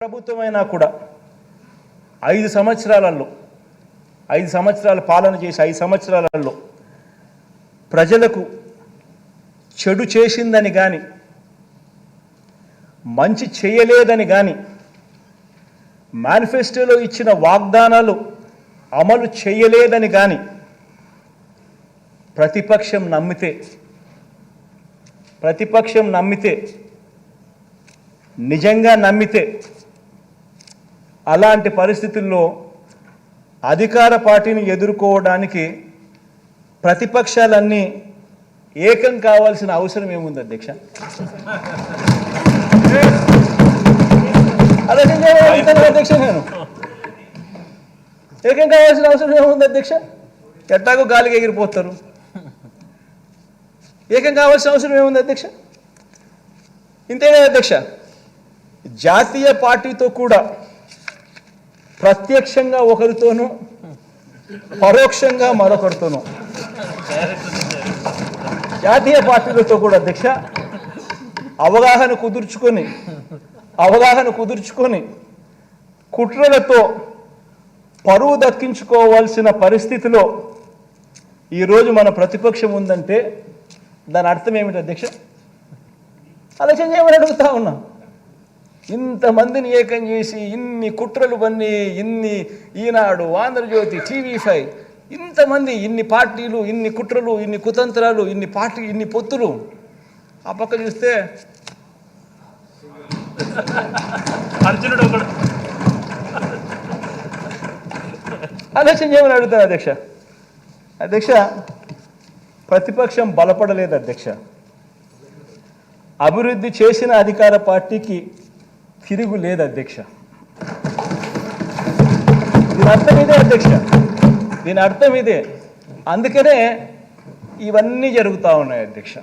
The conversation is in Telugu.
ప్రభుత్వమైనా కూడా ఐదు సంవత్సరాలలో ఐదు సంవత్సరాల పాలన చేసి ఐదు సంవత్సరాలలో ప్రజలకు చెడు చేసిందని కానీ మంచి చేయలేదని కానీ మేనిఫెస్టోలో ఇచ్చిన వాగ్దానాలు అమలు చేయలేదని కానీ ప్రతిపక్షం నమ్మితే ప్రతిపక్షం నమ్మితే నిజంగా నమ్మితే అలాంటి పరిస్థితుల్లో అధికార పార్టీని ఎదుర్కోవడానికి ప్రతిపక్షాలన్నీ ఏకం కావాల్సిన అవసరం ఏముంది అధ్యక్ష? అధ్యక్ష నేను. ఏకం కావాల్సిన అవసరం ఏముంది అధ్యక్ష? ఎట్టాగో గాలికి ఎగిరిపోతారు. ఏకం కావాల్సిన అవసరం ఏముంది అధ్యక్ష? ఇంతేనా అధ్యక్ష? జాతీయ పార్టీతో కూడా ప్రత్యక్షంగా ఒకరితోనూ పరోక్షంగా మరొకరితోనూ. జాతీయ పార్టీలతో కూడా అధ్యక్ష అవగాహన కుదుర్చుకొని అవగాహన కుదుర్చుకొని కుట్రలతో పరువు దక్కించుకోవాల్సిన పరిస్థితిలో ఈరోజు మన ప్రతిపక్షం ఉందంటే దాని అర్థం ఏమిటి అధ్యక్ష? ఆలోచన చేయమని అడుగుతా ఉన్నా. ఇంతమందిని ఏకం చేసి ఇన్ని కుట్రలు పన్ని ఇన్ని ఈనాడు ఆంధ్రజ్యోతి టీవీ ఫైవ్ ఇంతమంది ఇన్ని పార్టీలు ఇన్ని కుట్రలు ఇన్ని కుతంత్రాలు ఇన్ని పార్టీ ఇన్ని పొత్తులు. ఆ పక్క చూస్తే అర్జునుడు ఒకడు. ఆలోచన చేయమని అడుగుతాను అధ్యక్ష. అధ్యక్ష ప్రతిపక్షం బలపడలేదు అధ్యక్ష. అభివృద్ధి చేసిన అధికార పార్టీకి తిరుగు లేదు అధ్యక్ష. దీని అర్థం ఇదే అధ్యక్ష. దీని అర్థం ఇదే. అందుకనే ఇవన్నీ జరుగుతూ ఉన్నాయి అధ్యక్ష.